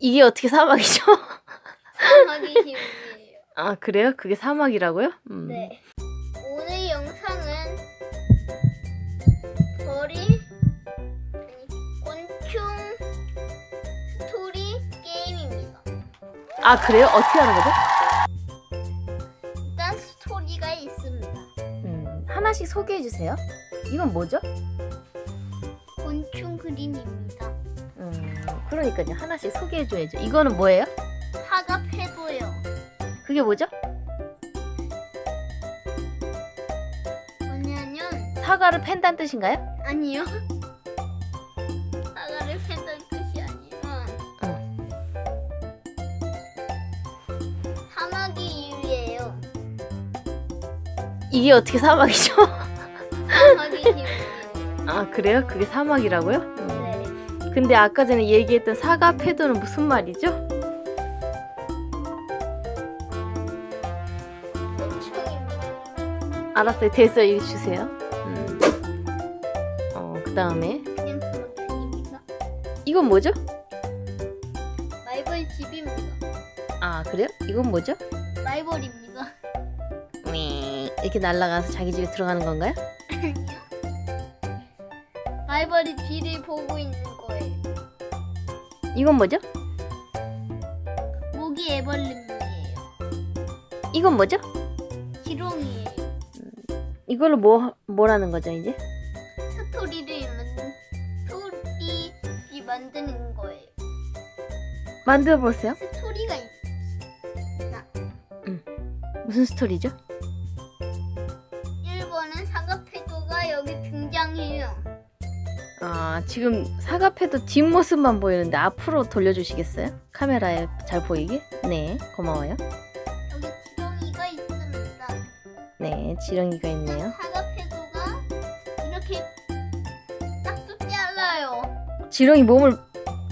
이게 어떻게 사막이죠? 사막이 힘이에요. 아 그래요? 그게 사막이라고요? 음. 네. 오늘 영상은 벌이 아니, 곤충 스토리 게임입니다. 아 그래요? 어떻게 하는 거죠? 일단 스토리가 있습니다. 음, 하나씩 소개해 주세요. 이건 뭐죠? 곤충 그림입니다. 음, 그러니까요. 하나씩 소개해 줘야죠. 이거는 뭐예요? 사과 패도요. 그게 뭐죠? 뭐냐면 사과를 팬다는 뜻인가요? 아니요. 사과를 팬다는 뜻이 아니라 사막이 이유예요. 이게 어떻게 사막이죠? 사막이 이유예요. 아 그래요? 그게 사막이라고요? 음. 네. 근데 아까 전에 얘기했던 사과 패도는 무슨 말이죠? 알았어요. 됐어요. 이거 주세요. 음. 어, 그 다음에 그냥 그것도 아닙니다. 이건 뭐죠? 말벌 집입니다. 아 그래요? 이건 뭐죠? 말벌입니다. 윙, 이렇게 날아가서 자기 집에 들어가는 건가요? 말벌이 뒤를 보고 있는 거예요. 이건 뭐죠? 모기 애벌레이에요. 이건 뭐죠? 지렁이에요. 이걸로 뭐 뭐라는 거죠 이제? 스토리를 만 스토리 만드는 거예요. 만들어 보세요. 스토리가 있습니다. 무슨 스토리죠? 아 지금 사과 패도 뒷모습만 보이는데 앞으로 돌려주시겠어요? 카메라에 잘 보이게? 네, 고마워요. 여기 지렁이가 있습니다. 네, 지렁이가 있네요. 사과패도가 이렇게 싹둑 잘라요. 지렁이 몸을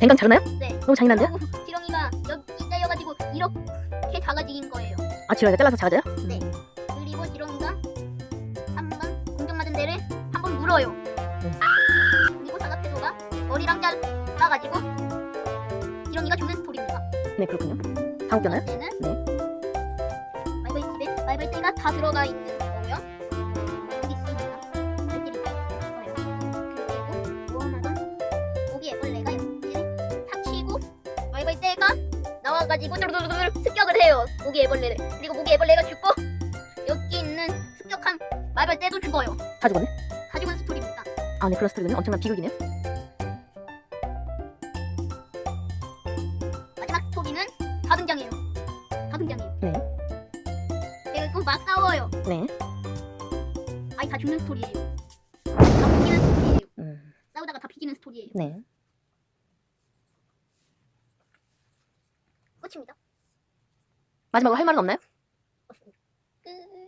뱅강 자르나요? 네. 너무 잔인한데요? 그리고 지렁이가 여기 잘려가지고 이렇게 작아지긴 거예요. 아 지렁이가 잘라서 작아져요? 네. 그리고 지렁이가 한번 공격 맞은 데를 한번 물어요. 머리랑 잘라가지고 지렁이가 죽는 스토리입니다. 네, 그렇군요. 거나요? 때는 네. 말벌 집에 말벌떼가 다 들어가 있는 거고요. 여기 있습니다. 말들이 있어요. 그리고 무한하던 모기 애벌레가 여기를 탁치고 말벌떼가 나와가지고 뚜루루루루 습격을 해요. 모기 애벌레를. 그리고 모기 애벌레가 죽고 여기 있는 습격한 말벌떼도 죽어요. 다 죽었네? 다 죽은 스토리입니다. 아, 네, 그런 스토리군요. 엄청난 비극이네요. 스토리는 다 등장해요. 다 등장해요. 네. 그리고 막 싸워요. 네. 아니 다 죽는 스토리예요. 다 비기는 스토리예요. 음, 싸우다가 다 비기는 스토리예요. 네. 끝입니다. 마지막으로 할 말은 없나요? 끝.